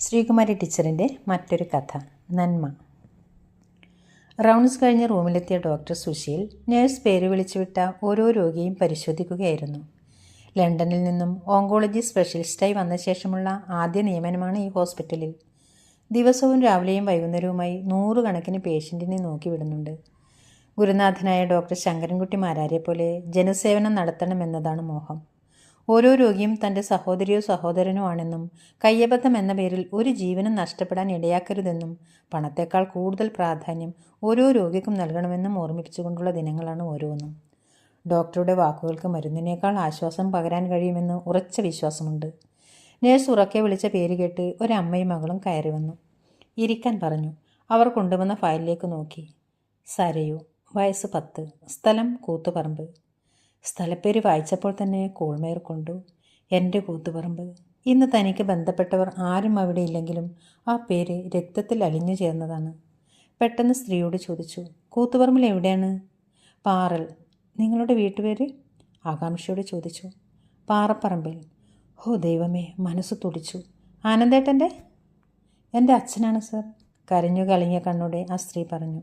ശ്രീകുമാരി ടീച്ചറിന്റെ മറ്റൊരു കഥ നന്മ. റൗണ്ട്സ് കഴിഞ്ഞ് റൂമിലെത്തിയ ഡോക്ടർ സുശീൽ നേഴ്സ് പേര് വിളിച്ചുവിട്ട ഓരോ രോഗിയും പരിശോധിക്കുകയായിരുന്നു. ലണ്ടനിൽ നിന്നും ഓങ്കോളജി സ്പെഷ്യലിസ്റ്റായി വന്ന ശേഷമുള്ള ആദ്യ നിയമനമാണ് ഈ ഹോസ്പിറ്റലിൽ. ദിവസവും രാവിലെയും വൈകുന്നേരവുമായി നൂറുകണക്കിന് പേഷ്യന്റിനെ നോക്കി വിടുന്നുണ്ട്. ഗുരുനാഥനായ ഡോക്ടർ ശങ്കരൻകുട്ടി മാരാരെ പോലെ ജനസേവനം നടത്തണമെന്നതാണ് മോഹം. ഓരോ രോഗിയും തന്റെ സഹോദരിയോ സഹോദരനോ ആണെന്നും കയ്യബദ്ധം എന്ന പേരിൽ ഒരു ജീവനും നഷ്ടപ്പെടാൻ ഇടയാക്കരുതെന്നും പണത്തേക്കാൾ കൂടുതൽ പ്രാധാന്യം ഓരോ രോഗിക്കും നൽകണമെന്നും ഓർമ്മിപ്പിച്ചുകൊണ്ടുള്ള ദിനങ്ങളാണ് ഓരോന്നും. ഡോക്ടറുടെ വാക്കുകൾക്ക് മരുന്നിനേക്കാൾ ആശ്വാസം പകരാൻ കഴിയുമെന്ന് ഉറച്ച വിശ്വാസമുണ്ട്. നേഴ്സ് ഉറക്കെ വിളിച്ച പേര് കേട്ട് ഒരമ്മയും മകളും കയറി വന്നു. ഇരിക്കാൻ പറഞ്ഞു. അവർ കൊണ്ടുവന്ന ഫയലിലേക്ക് നോക്കി. സരയു വയസ്സ് പത്ത്. സ്ഥലം കൂത്തുപറമ്പ്. സ്ഥലപ്പേര് വായിച്ചപ്പോൾ തന്നെ കോൾമേർ കൊണ്ടു എന്റെ കൂത്തുപറമ്പ് ഇന്ന് തനിക്ക് ബന്ധപ്പെട്ടവർ ആരും അവിടെ ഇല്ലെങ്കിലും ആ പേര് രക്തത്തിൽ അലിഞ്ഞു ചേർന്നതാണ്. പെട്ടെന്ന് സ്ത്രീയോട് ചോദിച്ചു കൂത്തുപറമ്പിൽ എവിടെയാണ്? പാറൽ. നിങ്ങളുടെ വീട്ടുപേര്? ആകാംക്ഷയോട് ചോദിച്ചു. പാറപ്പറമ്പിൽ. ഹോ ദൈവമേ മനസ്സ് തുടിച്ചു. ആനന്ദേട്ടന്റെ? എന്റെ അച്ഛനാണ് സർ കരഞ്ഞു കളിഞ്ഞ കണ്ണോടെ ആ സ്ത്രീ പറഞ്ഞു.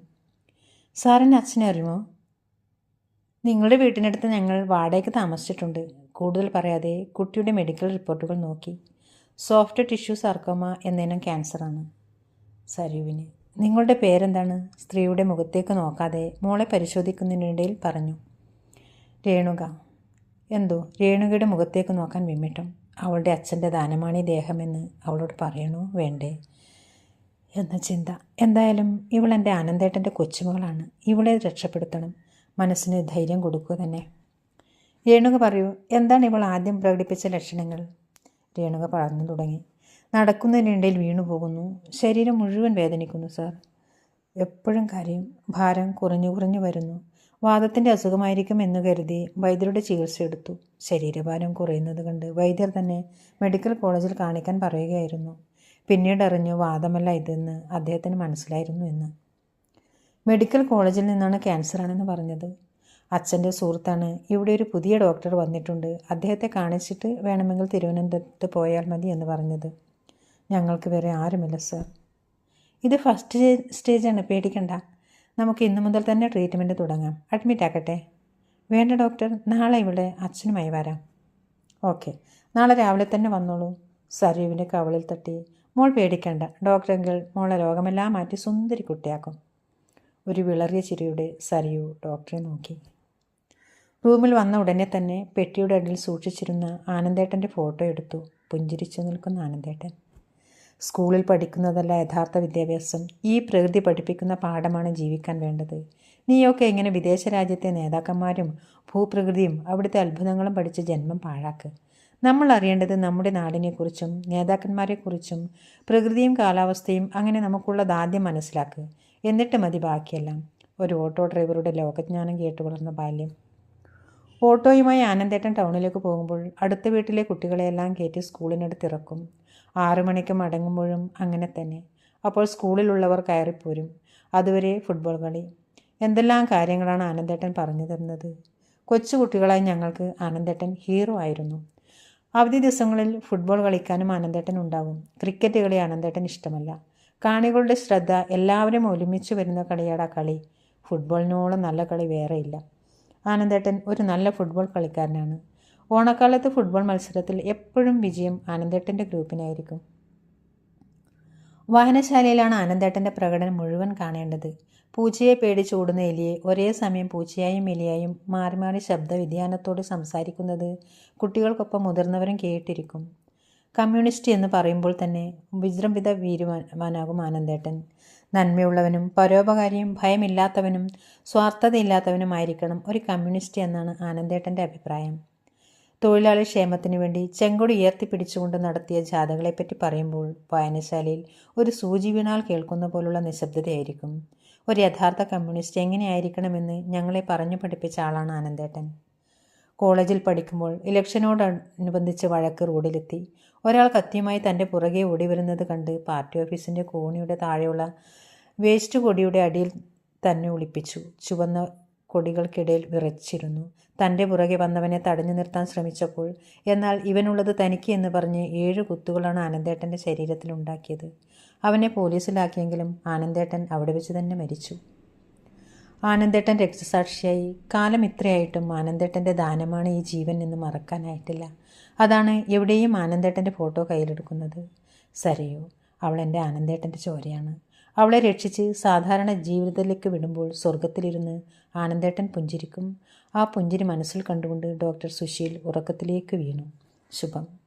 സാറിന്റെ അച്ഛനെ അറിയുമോ? നിങ്ങളുടെ വീട്ടിനടുത്ത് ഞങ്ങൾ വാടകയ്ക്ക് താമസിച്ചിട്ടുണ്ട്. കൂടുതൽ പറയാതെ കുട്ടിയുടെ മെഡിക്കൽ റിപ്പോർട്ടുകൾ നോക്കി. സോഫ്റ്റ് ടിഷ്യൂ സർക്കോമ എന്നതിനും ക്യാൻസറാണ്. സരുവിന് നിങ്ങളുടെ പേരെന്താണ്? സ്ത്രീയുടെ മുഖത്തേക്ക് നോക്കാതെ മോളെ പരിശോധിക്കുന്നതിനിടയിൽ പറഞ്ഞു. രേണുക. എന്തോ? രേണുകയുടെ മുഖത്തേക്ക് നോക്കാൻ വിമ്മിട്ടം. അവളുടെ അച്ഛന്റെ ദാനമാണ് ഈ ദേഹമെന്ന് അവളോട് പറയണോ? വേണ്ടേ? എന്ന ചിന്ത. എന്തായാലും ഇവൾ എന്റെ ആനന്ദേട്ടന്റെ കൊച്ചുമകളാണ്. ഇവളെ രക്ഷപ്പെടുത്തണം. മനസ്സിന് ധൈര്യം കൊടുക്കുക തന്നെ. രേണുക പറയൂ എന്താണ് ഇവൾ ആദ്യം പ്രകടിപ്പിച്ച ലക്ഷണങ്ങൾ? രേണുക പറഞ്ഞു തുടങ്ങി. നടക്കുന്നതിനിടയിൽ വീണു പോകുന്നു. ശരീരം മുഴുവൻ വേദനിക്കുന്നു സാർ. എപ്പോഴും കരയും. ഭാരം കുറഞ്ഞു കുറഞ്ഞു വരുന്നു. വാദത്തിന്റെ അസുഖമായിരിക്കും എന്ന് കരുതി വൈദ്യരുടെ ചികിത്സ എടുത്തു. ശരീരഭാരം കുറയുന്നത് കണ്ട് വൈദ്യർ തന്നെ മെഡിക്കൽ കോളേജിൽ കാണിക്കാൻ പറയുകയായിരുന്നു. പിന്നീട് അറിഞ്ഞു വാദമല്ല ഇതെന്ന് അദ്ദേഹത്തിന് മനസ്സിലായിരുന്നു എന്ന്. മെഡിക്കൽ കോളേജിൽ നിന്നാണ് ക്യാൻസർ ആണെന്ന് പറഞ്ഞത്. അച്ഛന്റെ സുഹൃത്താണ്. ഇവിടെ ഒരു പുതിയ ഡോക്ടർ വന്നിട്ടുണ്ട്. അദ്ദേഹത്തെ കാണിച്ചിട്ട് വേണമെങ്കിൽ തിരുവനന്തപുരത്ത് പോയാൽ മതി എന്ന് പറഞ്ഞത്. ഞങ്ങൾക്ക് വേറെ ആരുമില്ല സർ. ഇത് ഫസ്റ്റ് സ്റ്റേജാണ്. പേടിക്കണ്ട. നമുക്ക് ഇന്നു മുതൽ തന്നെ ട്രീറ്റ്മെന്റ് തുടങ്ങാം. അഡ്മിറ്റ് ആക്കട്ടെ. വേണ്ട ഡോക്ടർ. നാളെ ഇവിടെ അച്ഛനുമായി വരാം. ഓക്കെ. നാളെ രാവിലെ തന്നെ വന്നോളൂ. സരുവിന്റെ കവളിൽ തട്ടി. മോൾ പേടിക്കണ്ട. ഡോക്ടറെങ്കിൽ മോളെ രോഗമെല്ലാം മാറ്റി സുന്ദരി കുട്ടിയാക്കും. ഒരു വിളറിയ ചിരിയുടെ സരിയു ഡോക്ടറെ നോക്കി. റൂമിൽ വന്ന ഉടനെ തന്നെ പെട്ടിയുടെ അടിയിൽ സൂക്ഷിച്ചിരുന്ന ആനന്ദേട്ടന്റെ ഫോട്ടോ എടുത്തു പുഞ്ചിരിച്ചു നിൽക്കുന്ന ആനന്ദേട്ടൻ. സ്കൂളിൽ പഠിക്കുന്നതല്ല യഥാർത്ഥ വിദ്യാഭ്യാസം. ഈ പ്രകൃതി പഠിപ്പിക്കുന്ന പാഠമാണ് ജീവിക്കാൻ വേണ്ടത്. നീയൊക്കെ എങ്ങനെ വിദേശ രാജ്യത്തെ നേതാക്കന്മാരും ഭൂപ്രകൃതിയും അവിടുത്തെ അത്ഭുതങ്ങളും പഠിച്ച് ജന്മം പാഴാക്ക്? നമ്മൾ അറിയേണ്ടത് നമ്മുടെ നാടിനെക്കുറിച്ചും നേതാക്കന്മാരെക്കുറിച്ചും പ്രകൃതിയും കാലാവസ്ഥയും അങ്ങനെ നമുക്കുള്ള ദാദ്യം മനസ്സിലാക്കുക എന്നിട്ട് മതി ബാക്കിയെല്ലാം. ഒരു ഓട്ടോ ഡ്രൈവറുടെ ലോകജ്ഞാനം കേട്ട് വളർന്ന ബാല്യം. ഓട്ടോയുമായി ആനന്ദേട്ടൻ ടൗണിലേക്ക് പോകുമ്പോൾ അടുത്ത വീട്ടിലെ കുട്ടികളെയെല്ലാം കയറ്റി സ്കൂളിനടുത്ത് ഇറക്കും. ആറു മണിക്ക് മടങ്ങുമ്പോഴും അങ്ങനെ തന്നെ. അപ്പോൾ സ്കൂളിലുള്ളവർ കയറിപ്പോരും. അതുവരെ ഫുട്ബോൾ കളി. എന്തെല്ലാം കാര്യങ്ങളാണ് ആനന്ദേട്ടൻ പറഞ്ഞു തരുന്നത് കൊച്ചുകുട്ടികളായി ഞങ്ങൾക്ക് ആനന്ദേട്ടൻ ഹീറോ ആയിരുന്നു. അവധി ദിവസങ്ങളിൽ ഫുട്ബോൾ കളിക്കാനും ആനന്ദേട്ടൻ ഉണ്ടാവും. ക്രിക്കറ്റ് കളി ആനന്ദേട്ടൻ ഇഷ്ടമല്ല. കാണികളുടെ ശ്രദ്ധ എല്ലാവരും ഒരുമിച്ച് വരുന്ന കളിയാടാ കളി. ഫുട്ബോളിനോളം നല്ല കളി വേറെയില്ല. ആനന്ദേട്ടൻ ഒരു നല്ല ഫുട്ബോൾ കളിക്കാരനാണ്. ഓണക്കാലത്ത് ഫുട്ബോൾ മത്സരത്തിൽ എപ്പോഴും വിജയം ആനന്ദേട്ടന്റെ ഗ്രൂപ്പിനായിരിക്കും. വായനശാലയിലാണ് ആനന്ദേട്ടന്റെ പ്രകടനം മുഴുവൻ കാണേണ്ടത്. പൂച്ചയെ പേടിച്ച് ഓടുന്ന എലിയെ ഒരേ സമയം പൂച്ചയായും എലിയായും മാറി മാറി ശബ്ദ വ്യതിയാനത്തോട് സംസാരിക്കുന്നത് കുട്ടികൾക്കൊപ്പം മുതിർന്നവരും കേട്ടിരിക്കും. കമ്മ്യൂണിസ്റ്റ് എന്ന് പറയുമ്പോൾ തന്നെ വിജൃംഭിത വീരുമാനാകും ആനന്ദേട്ടൻ. നന്മയുള്ളവനും പരോപകാരിയും ഭയമില്ലാത്തവനും സ്വാർത്ഥതയില്ലാത്തവനുമായിരിക്കണം ഒരു കമ്മ്യൂണിസ്റ്റ് എന്നാണ് ആനന്ദേട്ടന്റെ അഭിപ്രായം. തൊഴിലാളി ക്ഷേമത്തിന് വേണ്ടി ചെങ്കൊടി ഉയർത്തിപ്പിടിച്ചുകൊണ്ട് നടത്തിയ ജാഥകളെപ്പറ്റി പറയുമ്പോൾ വായനശാലയിൽ ഒരു സൂചി വീണാൽ കേൾക്കുന്ന പോലുള്ള നിശബ്ദതയായിരിക്കും. ഒരു യഥാർത്ഥ കമ്മ്യൂണിസ്റ്റ് എങ്ങനെയായിരിക്കണമെന്ന് ഞങ്ങളെ പറഞ്ഞു പഠിപ്പിച്ച ആളാണ് ആനന്ദേട്ടൻ. കോളേജിൽ പഠിക്കുമ്പോൾ ഇലക്ഷനോടനുബന്ധിച്ച് വഴക്ക് റോഡിലെത്തി. ഒരാൾ കത്തിയുമായി തന്റെ പുറകെ ഓടി വരുന്നത് കണ്ട് പാർട്ടി ഓഫീസിന്റെ കോണിയുടെ താഴെയുള്ള വേസ്റ്റ് കൊടിയുടെ അടിയിൽ തന്നെ ഒളിപ്പിച്ചു. ചുവന്ന കൊടികൾക്കിടയിൽ വിറച്ചിരുന്നു. തന്റെ പുറകെ വന്നവനെ തടഞ്ഞു നിർത്താൻ ശ്രമിച്ചപ്പോൾ എന്നാൽ ഇവനുള്ളത് തനിക്ക് എന്ന് പറഞ്ഞ് ഏഴ് കുത്തുകളാണ് ആനന്ദേട്ടന്റെ ശരീരത്തിലുണ്ടാക്കിയത്. അവനെ പോലീസിലാക്കിയെങ്കിലും ആനന്ദേട്ടൻ അവിടെ വെച്ച് തന്നെ മരിച്ചു. ആനന്ദേട്ടൻ രക്തസാക്ഷിയായി. കാലം ഇത്രയായിട്ടും ആനന്ദേട്ടന്റെ ദാനമാണ് ഈ ജീവൻ എന്ന് മറക്കാനായിട്ടില്ല. അതാണ് എവിടെയും ആനന്ദേട്ടന്റെ ഫോട്ടോ കയ്യിലെടുക്കുന്നത്. സരയോ അവൾ എന്റെ ആനന്ദേട്ടന്റെ ചോരയാണ്. അവളെ രക്ഷിച്ച് സാധാരണ ജീവിതത്തിലേക്ക് വിടുമ്പോൾ സ്വർഗത്തിലിരുന്ന് ആനന്ദേട്ടൻ പുഞ്ചിരിക്കും. ആ പുഞ്ചിരി മനസ്സിൽ കണ്ടുകൊണ്ട് ഡോക്ടർ സുശീൽ ഉറക്കത്തിലേക്ക് വീണു. ശുഭം.